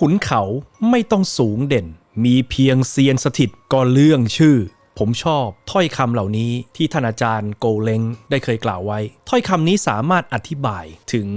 ขุนเขาไม่ต้องสูงเด่น มีเพียงเซียนสถิตก็เรื่องชื่อ ผมชอบถ้อยคำเหล่านี้ที่ท่านอาจารย์โกเลงได้เคยกล่าวไว้ ถ้อยคำนี้สามารถอธิบายถึง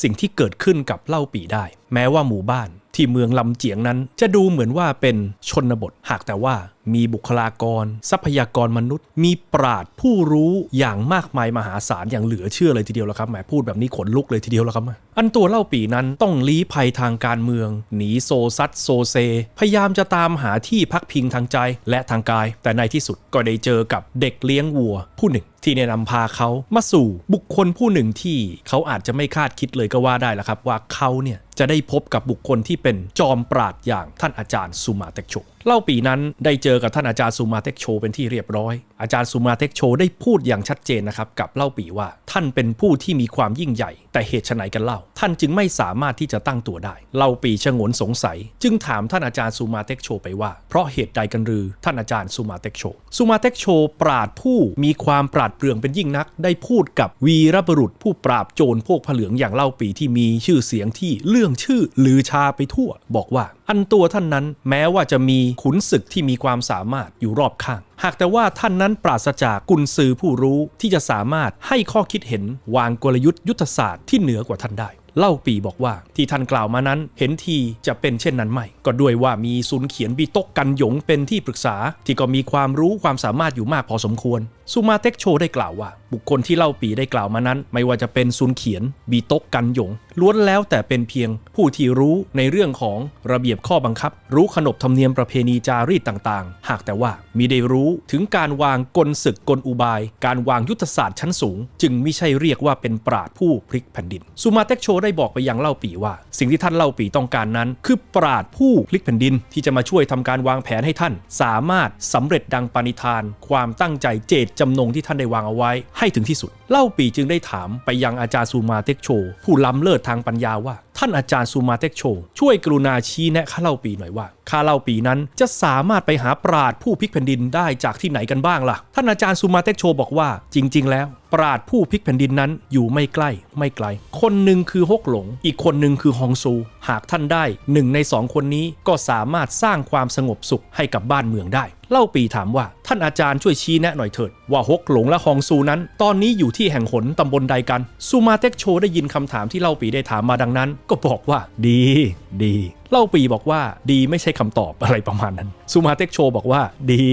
สิ่งที่เกิดขึ้นกับเล่าปีได้ แม้ว่าหมู่บ้าน ที่เมืองลำเจียงนั้น จะดูเหมือนว่าเป็นชนบท หากแต่ว่ามีบุคลากร ทรัพยากรมนุษย์ มีปราดผู้รู้อย่างมากมายมหาศาลอย่างเหลือเชื่อเลยทีเดียวแล้วครับแหมพูดแบบนี้ขนลุกเลยทีเดียวแล้วครับอันตัวเล่าปีนั้นต้องลี้ภัยทางการเมือง หนีโซซัดโซเซ พยายามจะตามหาที่พักพิงทางใจและทางกาย แต่ในที่สุดก็ได้เจอกับเด็กเลี้ยงวัวผู้หนึ่ง ที่แนะนำพาเขามาสู่บุคคลผู้หนึ่งที่เขาอาจจะไม่คาดคิดเลยก็ว่าได้ละครับ ว่าเขาเนี่ยจะได้พบกับบุคคลที่เป็นจอมปราดอย่างท่านอาจารย์สุมาเตกโช เล่าปีนั้นได้เจอกับท่านอาจารย์สุมาเต็กโชเป็นที่เรียบร้อย อาจารย์สุมาเต็กโชได้พูดอย่างชัดเจนนะครับกับเล่าปีว่าท่านเป็นผู้ที่มีความยิ่งใหญ่ แต่เหตุไฉนกันเล่า ท่านจึงไม่สามารถที่จะตั้งตัวได้ เล่าปีชงนสงสัย จึงถามท่านอาจารย์สุมาเต็กโชไปว่า เพราะเหตุใดกันหรือท่านอาจารย์สุมาเต็กโชสุมาเต็กโชปราดผู้มีความปราดเปรื่องเป็นยิ่งนัก ได้พูดกับวีรบุรุษผู้ปราบโจรพวกผเหลืองอย่างเล่าปีที่มีชื่อเสียงที่เรื่องชื่อลือชาไปทั่ว บอกว่าอันตัวท่านนั้นแม้ว่าจะมีขุนศึกที่มีความสามารถอยู่รอบข้าง หากแต่ว่าท่านนั้นปราศจากกุนซือผู้รู้ที่จะสามารถให้ข้อคิดเห็นวางกลยุทธ์ยุทธศาสตร์ที่เหนือกว่าท่านได้ เล่าปีบอกว่าที่ท่านกล่าวมานั้น เห็นทีจะเป็นเช่นนั้นไม่ ก็ด้วยว่ามีซุนเขียนบีตกกันหยงเป็นที่ปรึกษา ที่ก็มีความรู้ความสามารถอยู่มากพอสมควรซูมาเต็กโชได้กล่าวว่า บุคคลที่เล่าปีได้กล่าวมานั้น ไม่ว่าจะเป็นซุนเขียน บีตกกันหยง ล้วนแล้วแต่เป็นเพียงผู้ที่รู้ในเรื่องของระเบียบข้อบังคับ รู้ขนบธรรมเนียมประเพณีจารีตต่างๆ หากแต่ว่ามีได้รู้ถึงการวางกลศึกกลอุบาย การวางยุทธศาสตร์ชั้นสูง จึงไม่ใช่เรียกว่าเป็นปราดผู้พลิกแผ่นดินซูมาเต็กโชได้บอกไปยังเล่าปีว่า สิ่งที่ท่านเล่าปีต้องการนั้น คือปราดผู้พลิกแผ่นดินที่จะมาช่วยทำการวางแผนให้ท่าน สามารถสำเร็จดังปณิธาน ความตั้งใจเจตจำนงที่ท่านได้วางเอาไว้ ให้ถึงที่สุด เล่าปีจึงได้ถามไปยังอาจารย์ซูมาเต็กโช ผู้ล้ำเลิศทางปัญญาว่า ท่านอาจารย์ซูมาเต็กโช ช่วยกรุณาชี้แนะข้าเล่าปีหน่อยว่าข้าเล่าปีนั้นจะสามารถไปหาปราดผู้พลิกแผ่นดินได้จากที่ไหนกันบ้างล่ะ ท่านอาจารย์ซูมาเต็กโชบอกว่าจริง ๆ แล้ว ปราดผู้พลิกแผ่นดินนั้นอยู่ไม่ใกล้ไม่ไกล คนหนึ่งคือฮกหลง อีกคนหนึ่งคือฮองซู หากท่านได้หนึ่งในสองคนนี้ก็สามารถสร้างความสงบสุขให้กับบ้านเมืองได้ เล่าปีถามว่าท่านอาจารย์ช่วยชี้แนะหน่อยเถิด ว่าฮกหลงและฮองซูนั้น ตอนนี้อยู่ที่แห่งหนตำบลใดกันซูมาเต็กโชได้ยินคำถามที่เล่าปีได้ถามมาดังนั้น ก็บอกว่า ดี ดี เล่าปีบอกว่าดีไม่ใช่คำตอบอะไรประมาณนั้นซูมาเต็กโชบอกว่า ดี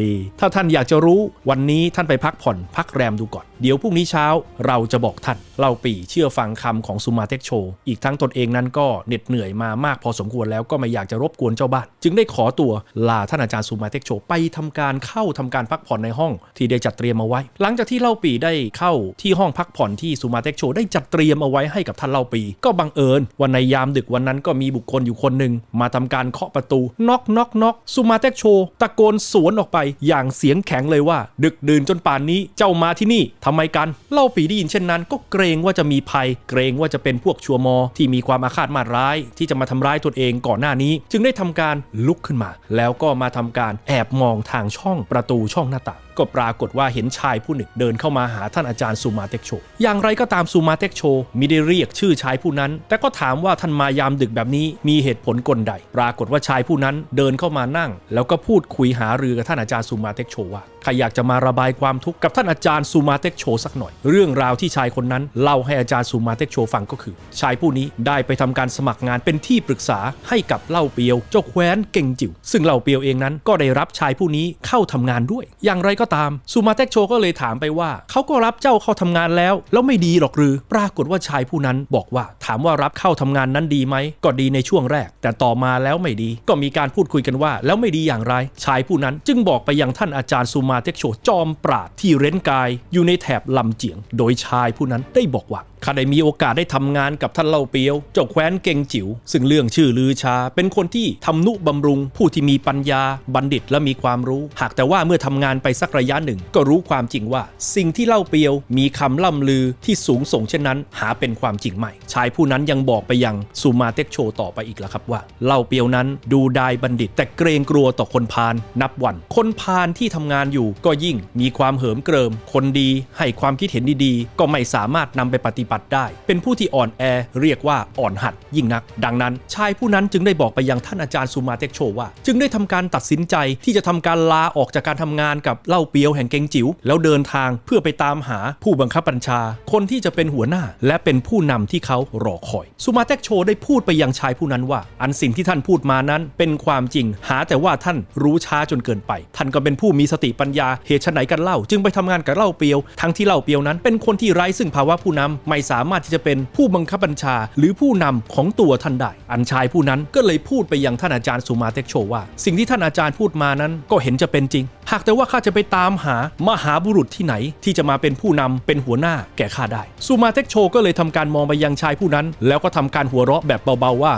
ดี ถ้าท่านอยากจะรู้วันนี้ท่านไปพักผ่อน พักแรมดูก่อน เดี๋ยวพรุ่งนี้เช้าเราจะบอกท่านเล่าปีเชื่อฟังคำของซูมาเต็กโชอีกทั้งตนเองนั้นก็เหน็ดเหนื่อยมามากพอสมควรแล้วก็ไม่อยากจะรบกวนเจ้าบ้าน จึงได้ขอตัวลาท่านอาจารย์ซูมาเต็กโชไปทำการเข้าทำการพักผ่อนในห้องที่ได้จัดเตรียมเอาไว้ หลังจากที่เล่าปีได้เข้าที่ห้องพักผ่อนที่ซูมาเต็กโชได้จัดเตรียมเอาไว้ให้กับท่านเล่าปี ก็บังเอิญวันในยามดึกวันนั้นก็มีบุคคลอยู่คนหนึ่งมาทำการเคาะประตูน็อกน็อกน็อกซูมาเต็กโชตะโกนสวนออกไปอย่างเสียงแข็งเลยว่า ดึกดื่นจนป่านนี้เจ้ามาที่นี่ทำไมกันเล่าปีได้ยินเช่นนั้น ก็เกรงว่าจะมีภัย เกรงว่าจะเป็นพวกชัวมอ ที่มีความอาฆาตมาร้าย ที่จะมาทำร้ายตนเองก่อนหน้านี้ จึงได้ทำการลุกขึ้นมา แล้วก็มาทำการแอบมองทางช่องประตูช่องหน้าต่าง ก็ปรากฏว่าเห็นชายผู้หนึ่งเดินเข้ามาหาท่านอาจารย์ซูมาเต็กโช อย่างไรก็ตามซูมาเต็กโชมิได้เรียกชื่อชายผู้นั้น แต่ก็ถามว่าท่านมายามดึกแบบนี้มีเหตุผลกลใด ปรากฏว่าชายผู้นั้นเดินเข้ามานั่ง แล้วก็พูดคุยหารือกับท่านอาจารย์ซูมาเต็กโชว่า ใครอยากจะมาระบายความทุกข์กับท่านอาจารย์ซูมาเต็กโชสักหน่อย เรื่องราวที่ชายคนนั้นเล่าให้อาจารย์ซูมาเต็กโชฟังก็คือ ชายผู้นี้ได้ไปทำการสมัครงานเป็นที่ปรึกษาให้กับเล่าเปียว เจ้าแคว้นเก่งจิ๋วซึ่งเล่าเปียวเองนั้นก็ได้รับชายผู้นี้เข้าทำงานด้วย อย่างไรก็ตามซูมาเต็กโชก็เลยถามไปว่าเขาก็รับเจ้าเข้าทำงานแล้ว แล้วไม่ดีหรอกหรือ ปรากฏว่าชายผู้นั้นบอกว่าถามว่ารับเข้าทำงานนั้นดีไหมก็ดีในช่วงแรก แต่ต่อมาแล้วไม่ดี ก็มีการพูดคุยกันว่า แล้วไม่ดีอย่างไร ชายผู้นั้นจึงบอกไปยังท่านอาจารย์ซูมาาเต็กโชจอมปราดที่เร้นกายอยู่ในแถบลำเจียง โดยชายผู้นั้นได้บอกว่า ข้าได้มีโอกาสได้ทำงานกับท่านเล่าเปียว เจ้าแคว้นเก่งจิ๋วซึ่งเรื่องชื่อลือชา เป็นคนที่ทำนุบำรุง ผู้ที่มีปัญญา บัณฑิตและมีความรู้ หากแต่ว่าเมื่อทำงานไปสักระยะหนึ่ง ก็รู้ความจริงว่า สิ่งที่เล่าเปียว มีคำล่ำลือที่สูงส่งเช่นนั้น หาเป็นความจริงไม่ ชายผู้นั้นยังบอกไปยังซูมาเต็กโชต่อไปอีกแล้วครับว่า เล่าเปียวนั้นดูดายบัณฑิต แต่เกรงกลัวต่อคนพาลนับวัน คนพาลที่ทำงานอยู่ก็ยิ่งมีความเหิมเกริม คนดีให้ความคิดเห็นดีๆ ก็ไม่สามารถนำไปปฏิบัติปัดได้ เป็นผู้ที่อ่อนแอเรียกว่าอ่อนหัดยิ่งนัก ดังนั้น ชายผู้นั้นจึงได้บอกไปยังท่านอาจารย์สุมาเต็กโชว่า จึงได้ทำการตัดสินใจที่จะทำการลาออกจากการทำงานกับเล่าเปียวแห่งเกงจิ๋วแล้วเดินทางเพื่อไปตามหาผู้บังคับบัญชา คนที่จะเป็นหัวหน้า และเป็นผู้นำที่เขารอคอยสุมาเต็กโชได้พูดไปยังชายผู้นั้นว่า อันสิ่งที่ท่านพูดมานั้น เป็นความจริงหาแต่ว่าท่านรู้ช้าจนเกินไป ท่านก็เป็นผู้มีสติปัญญาเหตุไฉนกันเล่า จึงไปทำงานกับเล่าเปียวทั้งที่เล่าเปียวนั้นเป็นคนที่ไร้ซึ่งภาวะผู้นำไม่สามารถที่จะเป็นผู้บังคับบัญชา หรือผู้นำของตัวท่านได้ อันชายผู้นั้นก็เลยพูดไปยังท่านอาจารย์สุมาเต็กโชว่า สิ่งที่ท่านอาจารย์พูดมานั้นก็เห็นจะเป็นจริง หากแต่ว่าข้าจะไปตามหามหาบุรุษที่ไหน ที่จะมาเป็นผู้นำเป็นหัวหน้าแก่ข้าได้สุมาเต็กโชก็เลยทำการมองไปยังชายผู้นั้น แล้วก็ทำการหัวเราะแบบเบาๆว่า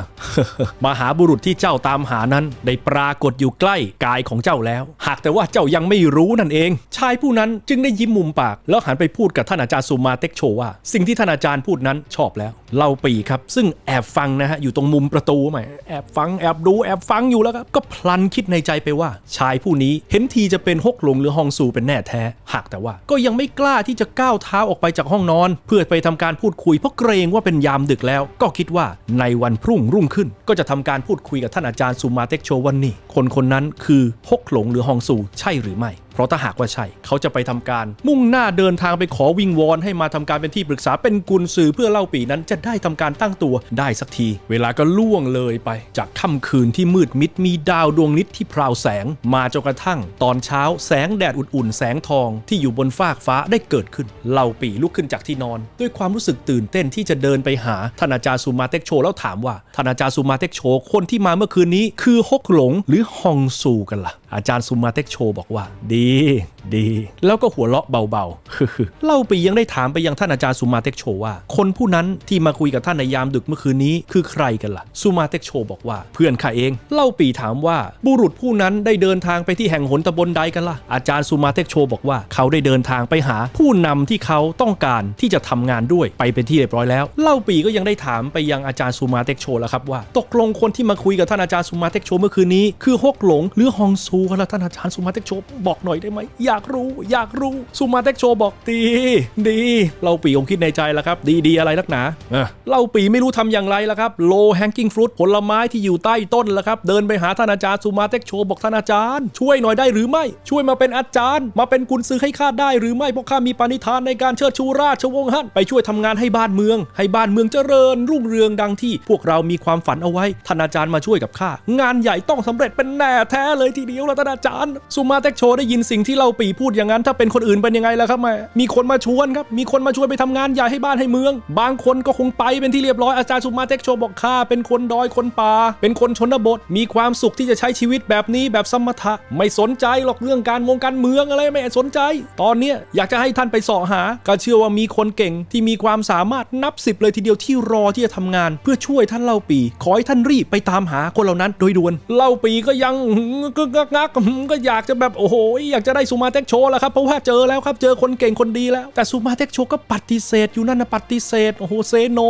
มหาบุรุษที่เจ้าตามหานั้น ได้ปรากฏอยู่ใกล้กายของเจ้าแล้ว หากแต่ว่าเจ้ายังไม่รู้นั่นเอง ชายผู้นั้นจึงได้ยิ้มมุมปาก แล้วหันไปพูดกับท่านอาจารย์สุมาเต็กโชว่า สิ่งที่ท่านอาจารย์พูดนั้นชอบแล้ว เล่าปีครับ ซึ่งแอบฟังนะฮะ อยู่ตรงมุมประตูใหม่แอบฟังแอบดูแอบฟังอยู่แล้วครับ ก็พลันคิดในใจไปว่า ชายผู้นี้เห็นทีจะเป็นฮกหลงหรือฮองซูเป็นแน่แท้ หากแต่ว่า ก็ยังไม่กล้าที่จะก้าวเท้าออกไปจากห้องนอน เพื่อไปทำการพูดคุยเพราะเกรงว่าเป็นยามดึกแล้ว ก็คิดว่าในวันพรุ่งรุ่งขึ้น ก็จะทำการพูดคุยกับท่านอาจารย์สุมาเต็กโชวันนี้คนคนนั้นคือฮกหลงหรือฮองซูใช่หรือไม่เพราะถ้าหากว่าใช่ เขาจะไปทำการ มุ่งหน้าเดินทางไปขอวิงวอนให้มาทำการเป็นที่ปรึกษาเป็นกุญสือเพื่อเล่าปีนั้นจะได้ทำการตั้งตัวได้สักที เวลาก็ล่วงเลยไป จากค่ำคืนที่มืดมิดมีดาวดวงนิดที่พราวแสง มาจนกระทั่ง ตอนเช้าแสงแดดอุ่นๆ แสงทองที่อยู่บนฟากฟ้าได้เกิดขึ้นเล่าปีลุกขึ้นจากที่นอน ด้วยความรู้สึกตื่นเต้นที่จะเดินไปหาท่านอาจารย์สุมาเต็กโชแล้วถามว่าท่านอาจารย์สุมาเต็กโชคนที่มาเมื่อคืนนี้ คือฮกหลงหรือฮองซูกันล่ะ อาจารย์สุมาเต็กโชบอกว่า ดี ดี แล้วก็หัวเราะเบาๆเล่าปียังได้ถามไปยังท่านอาจารย์สุมาเต็กโชว่า คนผู้นั้นที่มาคุยกับท่านในยามดึกเมื่อคืนนี้คือใครกันล่ะสุมาเต็กโชบอกว่าเพื่อนข้าเอง เล่าปีถามว่าบุรุษผู้นั้นได้เดินทางไปที่แห่งหนตำบลใดกันล่ะอาจารย์สุมาเต็กโชบอกว่าเขาได้เดินทางไปหาผู้นำที่เขาต้องการที่จะทำงานด้วยไปเป็นที่เรียบร้อยแล้ว เล่าปีก็ยังได้ถามไปยังอาจารย์สุมาเต็กโชแล้วครับว่า ตกลงคนที่มาคุยกับท่านอาจารย์สุมาเต็กโชเมื่อคืนนี้คือฮกหลงหรือฮองซูกันล่ะท่านอาจารย์สุมาเต็กโชบอกหน่อยได้ไหมอยากรู้อยากรู้สุมาเต็กโชบอกดีดี เล่าปีคงคิดในใจแล้วครับดีดีอะไรนักหนาเออเล่าปีไม่รู้ทำอย่างไรแล้วครับโลแฮงกิ้งฟรุตผลไม้ที่อยู่ใต้ต้นแล้วครับเดินไปหาท่านอาจารย์สุมาเต็กโชบอกท่านอาจารย์ ช่วยหน่อยได้หรือไม่ ช่วยมาเป็นอาจารย์ มาเป็นกุญซือให้ข้าได้หรือไม่เพราะข้ามีปณิธานในการเชิดชูราชวงศ์ฮั่นไปช่วยทำงานให้บ้านเมือง ให้บ้านเมืองเจริญ รุ่งเรืองดังที่ พวกเรามีความฝันเอาไว้ท่านอาจารย์มาช่วยกับข้างานใหญ่ต้องสำเร็จเป็นแน่แท้เลยทีเดียวละท่านอาจารย์ สุมาเต็กโชได้ยินสิ่งที่เล่าปีพูดอย่างนั้นถ้าเป็นคนอื่นเป็นยังไงล่ะครับแม่มีคนมาชวนครับมีคนมาชวนไปทำงานใหญ่ให้บ้านให้เมือง บางคนก็คงไปเป็นที่เรียบร้อยอาจารย์สุมาเต็กโชบอกข้าเป็นคนดอยคนป่าเป็นคนชนบท มีความสุขที่จะใช้ชีวิตแบบนี้แบบสมถะไม่สนใจหรอกเรื่องการมงการเมืองอะไรไม่สนใจตอนเนี้ยอยากจะให้ท่านไปสาะหา ก็เชื่อว่ามีคนเก่งที่มีความสามารถนับสิบเลยทีเดียวที่รอที่จะทำงาน เพื่อช่วยท่านเล่าปี ขอให้ท่านรีบไปตามหาคนเหล่านั้นโดยด่วน เล่าปีก็ยังก็งักงักก็อยากจะแบบโอ้โหอยากจะได้สุมาเต็กโชแล้วครับเพราะว่าเจอแล้วครับเจอคนเก่งคนดีแล้วแต่สุมาเต็กโชก็ปฏิเสธอยู่นั่นนะปฏิเสธโอ้โหเซโน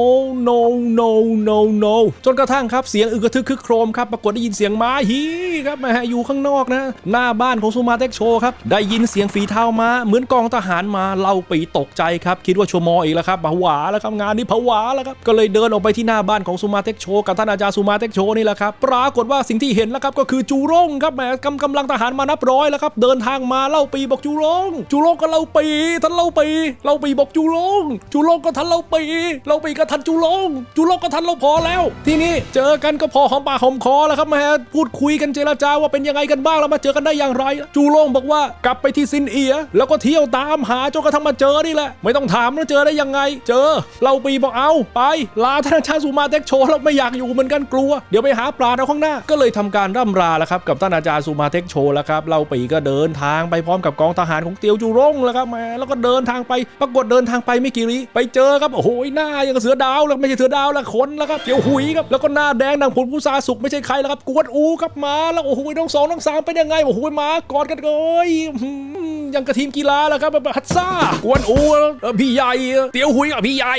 โนโนโนโนจนกระทั่งครับเสียงอึกกระทึกคึกโครมครับปรากฏได้ยินเสียงม้าฮีครับมาอยู่ข้างนอกนะ หน้าบ้านของสุมาเต็กโชครับได้ยินเสียงฝีเท้ามาเหมือนกองทหารมาเล่าปีตกใจครับคิดว่าชัวโมออีกแล้วครับผวาแล้วครับงานนี้ผวาแล้วครับก็เลยเดินออกไปที่หน้าบ้านของสุมาเต็กโชกับท่านอาจารย์สุมาเต็กโชนี่แหละครับปรากฏว่าสิ่งที่เห็นแล้วครับก็คือจูร่งครับแหมกำกำลังทหารมานับร้อยแล้วครับเดินทางมาเล่าปีบอกจูร่งจูร่งก็เล่าปีท่านเล่าปีเล่าปีบอกจูร่งจูร่งก็ท่านเล่าปีเล่าปีก็ท่านจูรงจูรงก็ท่านเล่าพอแล้ว ทีนี้เจอกันก็พอหอมปากหอมคอแล้วครับแหมพูดคุยกันเจรจาว่าเป็นยังไงกันบ้างแล้วมาเจอกันได้อย่างไร จูโล่งบอกว่ากลับไปที่ซินเอียแล้วก็เที่ยวตามหาจนกระทั่งมาเจอนี่แหละ ไม่ต้องถามว่าเจอได้ยังไง เจอ เราปีบอกเอาไป ลาท่านอาจารย์สุมาเต็กโชแล้วไม่อยากอยู่เหมือนกันกลัว เดี๋ยวไปหาปลาเอาข้างหน้า ก็เลยทำการร่ำลาแล้วครับกับท่านอาจารย์สุมาเต็กโชแล้วครับ เราปีก็เดินทางไปพร้อมกับกองทหารของเตียวจูร่งแล้วครับแหมแล้วก็เดินทางไป ปรากฏเดินทางไปไม่กี่ลี้ไปเจอครับโอ้โหหน้ายังเสือดาวแล้วไม่ใช่เสือดาวแล้วคนแล้วครับเตียวหุยครับแล้วก็หน้าแดงดังผลผู้ซาสุกไม่ใช่ใครแล้วครับกวนอูครับมาแล้วโอ้โหน้องสองน้องสามเป็นยังไงโอ้โหมากอดกันเลย ยังกระทีมกีฬาแล้วครับฮัตซ่ากวนอูเอ่อพี่ใหญ่เตียวหุยกับพี่ใหญ่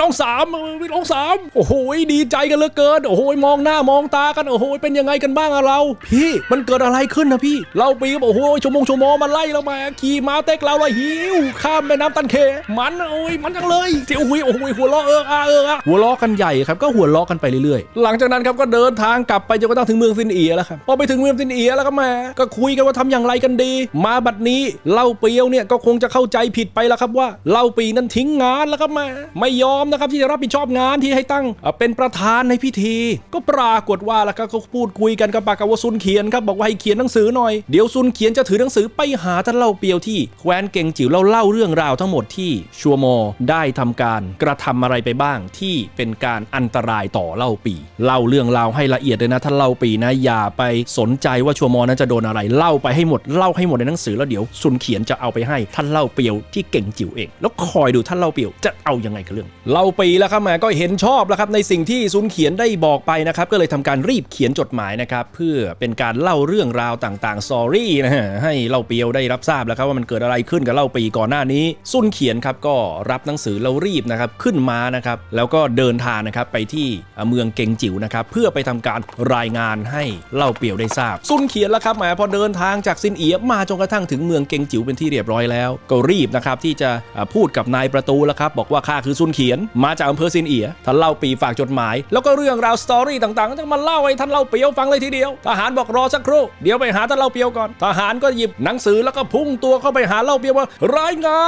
น้องสามน้องสามโอ้โหดีใจกันเหลือเกินโอ้โหมองหน้ามองตากันโอ้โหเป็นยังไงกันบ้างอะเรา พี่มันเกิดอะไรขึ้นนะพี่ เราปีก็บอกโอ้โหชั่วโมงชั่วโมงมาไล่เรามาขี่ม้าเต็กเราเลยหิวข้ามแม่น้ำตันเค มันโอ้ยมันจังเลยเตียวหุยโอ้โหหัวเราะเอออาเอออาหัวเราะกันใหญ่ครับก็หัวเราะกันไปเรื่อยๆ หลังจากนั้นครับก็เดินทางกลับไปจนกระทั่งถึงเมืองซินเอียแล้วครับพอไปถึงเมืองซินเอียแล้วก็แหมา ก็คุยกันว่าทำอย่างไรกันดี มาบัดนี้เล่าเปียวเนี่ยก็คงจะเข้าใจผิดไปแล้วครับว่าเล่าปีนั้นทิ้งงานแล้วครับแมาไม่ยอมนะครับที่จะรับผิดชอบงานที่ให้ตั้งเป็นประธานในพิธี ก็ปรากฏว่าแล้วก็เขาพูดคุยกันกับปากกาวซุนเขียนครับบอกว่าให้เขียนหนังสือหน่อยเดี๋ยวซุนเขียนจะถือหนังสือไปหาท่านเล่าเปียวที่แคว้นเก่งจิ๋วเล่าเล่าเรื่องราวทั้งหมดที่ชัวโมได้ทำการกระทำอะไรไปบ้างที่เป็นการอันตรายต่อเล่าปีเล่าเรื่องราวให้ละเอียดเลยนะท่านเล่าปีนะอย่าไปสนใจว่าชัวโมนั้นจะโดนอะไรเล่าไปให้หมดเล่าให้หมดในหนังสือแล้วเดี๋ยวซุนเขียนจะเอาไปให้ท่านเล่าเปียวที่เก่งจิ๋วเอง แล้วคอยดูท่านเล่าเปียวจะเอายังไงกับเรื่อง เล่าปีแล้วครับแหมก็เห็นชอบแล้วครับในสิ่งที่ซุนเขียนได้บอกไปนะครับก็เลยทำการรีบเขียนจดหมายนะครับเพื่อเป็นการเล่าเรื่องราวต่างๆ s อรี่นะฮะให้เล่าเปียวได้รับทราบแล้วครับว่ามันเกิดอะไรขึ้นกับเล่าปีก่อนหน้านี้ซุนเขียนครับก็รับหนังสือแล้วรีบนะครับขึ้นมานะครับแล้วก็เดินทางนะครับไปที่เมืองเก่งจิ๋วนะครับเพื่อไปทำการรายงานให้เล่าเปียวได้ทราบซุนเขียนแล้วครับแหมพอเดินทางจากซินเอียมาจนกระทั่งถึงเมืองเกงจิ๋วเป็นที่เรียบร้อยแล้ว ก็รีบนะครับที่จะพูดกับนายประตูแล้วครับบอกว่าข้าคือซุนเขียนมาจากอำเภอซินเอียท่านเล่าปีฝากจดหมาย แล้วก็เรื่องราวสตอรี่ต่างๆก็จะมาเล่าให้ท่านเล่าเปียวฟังเลยทีเดียวทหารบอกรอสักครู่เดี๋ยวไปหาท่านเล่าเปียวก่อนทหารก็หยิบหนังสือแล้วก็พุ่งตัวเข้าไปหาเล่าเปียวว่ารายงา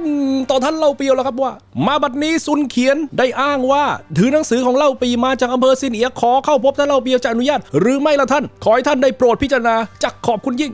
น ต่อท่านเล่าเปียวแล้วครับว่า มาบัดนี้ซุนเขียนได้อ้างว่า ถือหนังสือของเล่าปีมาจากอำเภอซินเอียขอเข้าพบท่านเล่าเปียวจะอนุญาต หรือไม่ละท่าน ขอให้ท่านได้โปรดพิจารณาจักขอบคุณยิ่ง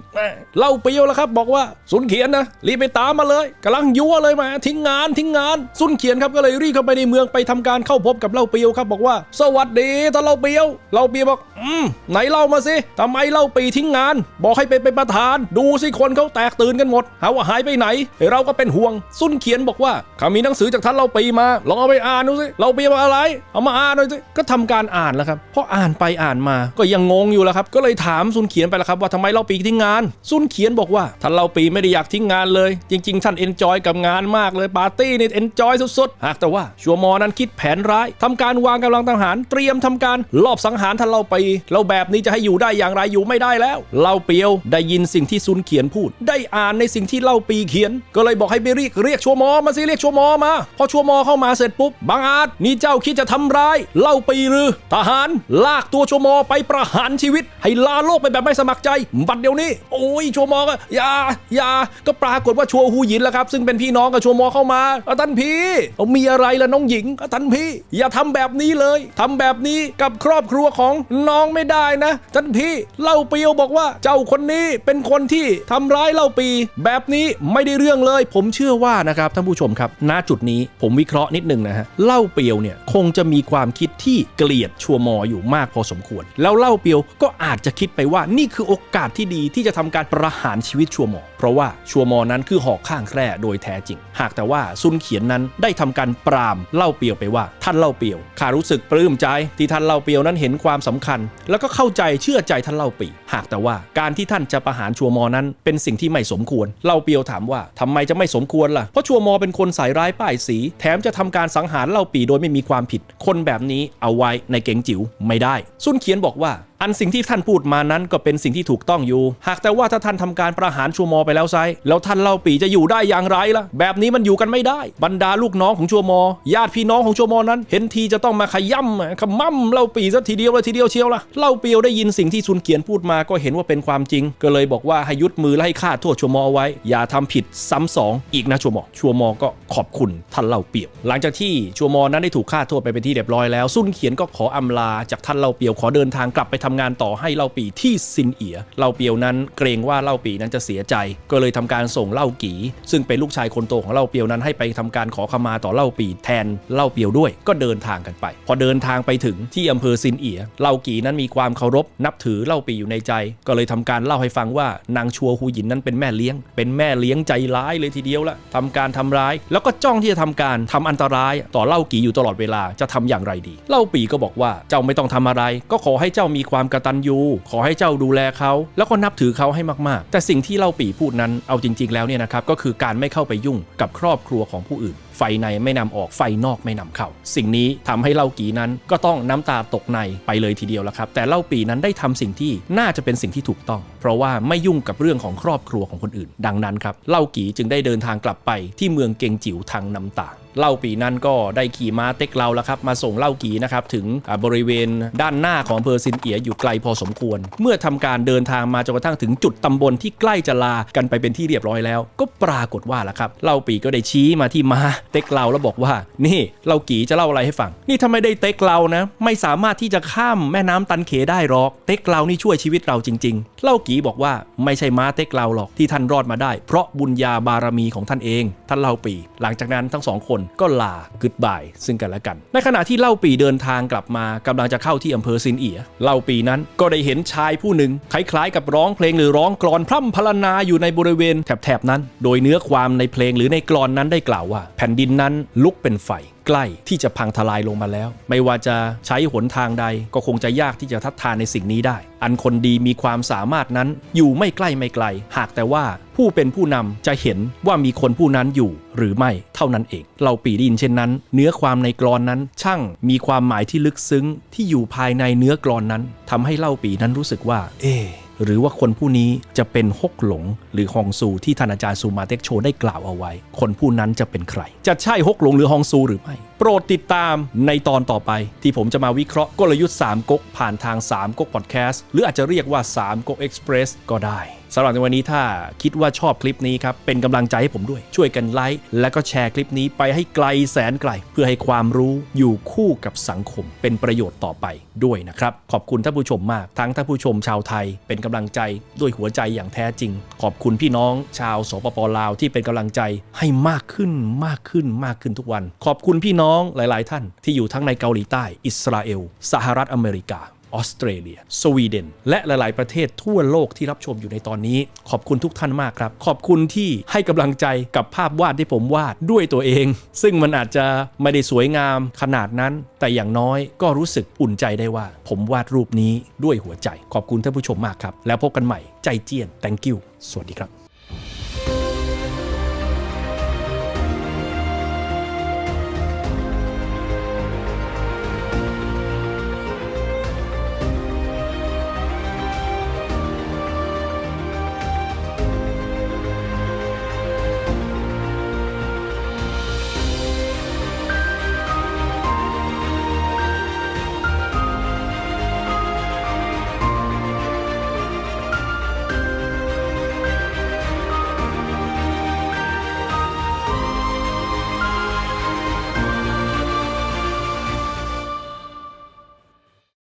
เล่าเปียวแล้วครับบอกว่าซุนเขียนนะรีบไปตามมาเลยกำลังยั่วเลยมาทิ้งงานทิ้งงานซุนเขียนครับก็เลยรีบเข้าไปในเมืองไปทำการเข้าพบกับเล่าเปียวครับบอกว่า สวัสดีท่านเล่าเปียวเล่าเปียวบอก อืมไหนเล่ามาสิทำไมเล่าปีทิ้งงาน บอกให้ไปเป็นประธาน ดูสิคนเขาแตกตื่นกันหมดหาว่าหายไปไหน เราก็เป็นห่วงซุนเขียนบอกว่าเขามีหนังสือจากท่านเล่าปีมาลองเอาไปอ่านดูสิเล่าปีว่าอะไร เอามาอ่านหน่อยสิก็ทำการอ่านแล้วครับพออ่านไปอ่านมาก็ยังงงอยู่แล้วครับ ก็เลยถามซุนเขียนไปแล้วครับว่าทำไมเล่าปีทิ้งงานซุนเขียนบอกว่าท่านเล่าปีไม่ได้อยากทิ้งงานเลย จริง ๆ ท่านเอนจอยกับงานมากเลยปาร์ตี้นี่เอนจอยสุดๆหากแต่ว่าชัวมอนั้นคิดแผนร้ายทำการวางกำลังทหาร เตรียมทำการลอบสังหารท่านเล่าปีแล้วแบบนี้จะให้อยู่ได้อย่างไรอยู่ไม่ได้แล้วเล่าเปียวได้ยินสิ่งที่ซุนเขียนพูด ได้อ่านในสิ่งที่เล่าปีเขียน ก็เลยบอกให้ไปเรียกเรียกชัวมอมาสิเรียกชัวมอมา พอชัวมอเข้ามาเสร็จปุ๊บบางอาจนี่เจ้าคิดจะทำร้ายเล่าปีหรือ ทหารลากตัวชัวมอไปประหารชีวิต ให้ลาโลกไปแบบไม่สมัครใจ บัดเดี๋ยวนี้ โอ้ยชัวมอก็อย่าอย่าก็ปรากฏว่าชัวฮูหยินแล้วครับ ซึ่งเป็นพี่น้องกับชัวมอเข้ามาอาท่านพี่เอามีอะไรล่ะน้องหญิงอาท่านพี่ อย่าทำแบบนี้เลยทำแบบนี้กับครอบครัวของนองไม่ได้นะท่านพี่เล่าเปียวบอกว่าเจ้าคนนี้เป็นคนที่ทำร้ายเล่าปี แบบนี้ไม่ได้เรื่องเลย ผมเชื่อว่านะครับท่านผู้ชมครับ ณจุดนี้ผมวิเคราะห์นิดนึงนะฮะเล่าเปียวเนี่ยคงจะมีความคิดที่เกลียดชัวมออยู่มากพอสมควร แล้วเล่าเปียวก็อาจจะคิดไปว่านี่คือโอกาสที่ดีที่จะทำการประหารชีวิตชัวมอ ราะว่าชัวมอนั้นคือหอกข้างแคร่โดยแท้จริง หากแต่ว่าซุนเขียนนั้นได้ทำการปรามเล่าเปียวไปว่าท่านเล่าเปียวข้ารู้สึกปลื้มใจที่ท่านเล่าเปียวนั้นเห็นความสำคัญ แล้วก็เข้าใจเชื่อใจท่านเล่าปี หากแต่ว่าการที่ท่านจะประหารชัวมอนั้น เป็นสิ่งที่ไม่สมควร เล่าเปียวถามว่าทำไมจะไม่สมควรล่ะเพราะชัวมอเป็นคนใส่ร้ายป้ายสี แถมจะทำการสังหารเล่าปีโดยไม่มีความผิด คนแบบนี้เอาไว้ในเก่งจิ๋วไม่ได้ ซุนเขียนบอกว่า อันสิ่งที่ท่านพูดมานั้นก็เป็นสิ่งที่ถูกต้องอยู่ หากแต่ว่าถ้าท่านทำการประหารชัวมอไปแล้วไซแล้วท่านเล่าปีจะอยู่ได้อย่างไรล่ะ แบบนี้มันอยู่กันไม่ได้ บรรดาลูกน้องของชัวมอ ญาติพี่น้องของชัวมอนั้น เห็นทีจะต้องมาขย่ำขมั่มเล่าปีซะทีเดียวเลยทีเดียวเชียวล่ะเล่าปีได้ยินสิ่งที่ซุนเขียนพูดมาก็เห็นว่าเป็นความจริง ก็เลยบอกว่าให้ยุดมือและให้ฆ่าโทษชัวมอเอาไว้ อย่าทำผิดซ้ำสองอีกนะชัวมอ ชัวมอก็ขอบคุณท่านเล่าเปียว หลังจากที่ชัวมอนั้นได้ถูกฆ่าโทษไปเป็นที่เรียบร้อยแล้วซุนเขียนก็ขออำลาจากท่านเล่าเปียวขอเดินทางกลับไปทำงานต่อให้เล่าปีที่ซินเอียเล่าเปียวนั้นเกรงว่าเล่าปีนั้นจะเสียใจก็เลยทำการส่งเล่ากีซึ่งเป็นลูกชายคนโตของเล่าเปียวนั้นให้ไปทำการขอขมาต่อเล่าปีแทนเล่าเปียวด้วย ก็เดินทางกันไป พอเดินทางไปถึงที่อำเภอซินเอียเล่ากีนั้นมีความเคารพนับถือเล่าปีอยู่ในใจ ก็เลยทำการเล่าให้ฟังว่านางชัวฮูหยินนั้นเป็นแม่เลี้ยง เป็นแม่เลี้ยงใจร้ายเลยทีเดียวละทำการทำร้าย แล้วก็จ้องที่จะทำการทำอันตราย ต่อเล่ากีอยู่ตลอดเวลาจะทำอย่างไรดี เล่าปีก็บอกว่าเจ้าไม่ต้องทำอะไร ก็ขอให้เจ้ามีความความกตัญญูขอให้เจ้าดูแลเขาแล้วก็นับถือเขาให้มากๆ แต่สิ่งที่เล่าปีพูดนั้นเอาจริง ๆ แล้วเนี่ยนะครับก็คือการไม่เข้าไปยุ่งกับครอบครัวของผู้อื่นไฟในไม่นำออกไฟนอกไม่นำเข้า สิ่งนี้ทำให้เล่ากีนั้นก็ต้องน้ำตาตกในไปเลยทีเดียวแล้วครับ แต่เล่าปีนั้นได้ทำสิ่งที่น่าจะเป็นสิ่งที่ถูกต้อง เพราะว่าไม่ยุ่งกับเรื่องของครอบครัวของคนอื่น ดังนั้นครับเล่ากีจึงได้เดินทางกลับไปที่เมืองเกงจิ๋วทางน้ำตาเล่าปีนั้นก็ได้ขี่ม้าเต็กเราแล้วครับมาส่งเล่ากีนะครับถึงบริเวณด้านหน้าของอำเภอซินเอียอยู่ไกลพอสมควร เมื่อทำการเดินทางมาจนกระทั่งถึงจุดตำบลที่ใกล้จะลากันไปเป็นที่เรียบร้อยแล้ว ก็ปรากฏว่าล่ะครับเล่าปีก็ได้ชี้มาที่ม้า เต็กเราแล้วบอกว่า นี่เล่ากีจะเล่าอะไรให้ฟัง นี่ถ้าไม่ได้เต็กเรานะ ไม่สามารถที่จะข้ามแม่น้ำตันเขได้หรอก เต็กเรานี่ช่วยชีวิตเราจริง ๆ เล่ากีบอกว่าไม่ใช่ม้าเต็กเราหรอกที่ท่านรอดมาได้ เพราะบุญญาบารมีของท่านเอง ท่านเล่าปี หลังจากนั้นทั้งสองคนก็ลากึดบายซึ่งกันและกัน ในขณะที่เล่าปีเดินทางกลับมากำลังจะเข้าที่อำเภอซินเอียเล่าปีนั้นก็ได้เห็นชายผู้หนึ่งคล้ายๆ กับร้องเพลงหรือร้องกลอนพร่ำพรรณนาอยู่ในบริเวณแถบๆนั้น โดยเนื้อความในเพลงหรือในกลอนนั้นได้กล่าวว่าแผ่นดินดินนั้นลุกเป็นไฟใกล้ที่จะพังทลายลงมาแล้ว ไม่ว่าจะใช้หนทางใดก็คงจะยากที่จะทัดทานในสิ่งนี้ได้ อันคนดีมีความสามารถนั้นอยู่ไม่ใกล้ไม่ไกล หากแต่ว่าผู้เป็นผู้นำจะเห็นว่ามีคนผู้นั้นอยู่หรือไม่เท่านั้นเอง เราปีดินเช่นนั้น เนื้อความในกรอนนั้น ช่างมีความหมายที่ลึกซึ้งที่อยู่ภายในเนื้อกรอนนั้นทำให้เล่าปีนั้นรู้สึกว่า เอ๊ หรือว่าคนผู้นี้จะเป็นฮกหลง หรือฮองซูที่ท่านอาจารย์ซูมาเต็กโชได้กล่าวเอาไว้ คนผู้นั้นจะเป็นใคร จะใช่ฮกหลงหรือฮองซูหรือไม่ โปรดติดตามในตอนต่อไป ที่ผมจะมาวิเคราะห์กลยุทธ์3ก๊กผ่านทาง3ก๊กพอดแคสต์หรืออาจจะเรียกว่า3ก๊กเอ็กซ์เพรสก็ได้ สำหรับในวันนี้ถ้าคิดว่าชอบคลิปนี้ครับเป็นกำลังใจให้ผมด้วยช่วยกันไลค์และก็แชร์คลิปนี้ไปให้ไกลแสนไกล เพื่อให้ความรู้อยู่คู่กับสังคม เป็นประโยชน์ต่อไปด้วยนะครับ ขอบคุณท่านผู้ชมมากทั้งท่านผู้ชมชาวไทย เป็นกำลังใจด้วยหัวใจอย่างแท้จริง ขอบคุณพี่น้องชาวสปปลาวที่เป็นกำลังใจให้มากขึ้นมากขึ้นมากขึ้นทุกวัน ขอบคุณพี่น้องหลาย ๆ ท่านที่อยู่ทั้งในเกาหลีใต้ อิสราเอล สหรัฐอเมริกา ออสเตรเลีย สวีเดน และหลาย ๆ ประเทศทั่วโลกที่รับชมอยู่ในตอนนี้ ขอบคุณทุกท่านมากครับ ขอบคุณที่ให้กำลังใจกับภาพวาดที่ผมวาดด้วยตัวเอง ซึ่งมันอาจจะไม่ได้สวยงามขนาดนั้น แต่อย่างน้อยก็รู้สึกอุ่นใจได้ว่า ผมวาดรูปนี้ด้วยหัวใจ ขอบคุณท่านผู้ชมมากครับ แล้วพบกันใหม่ใจเจียน thank you สวัสดีครับ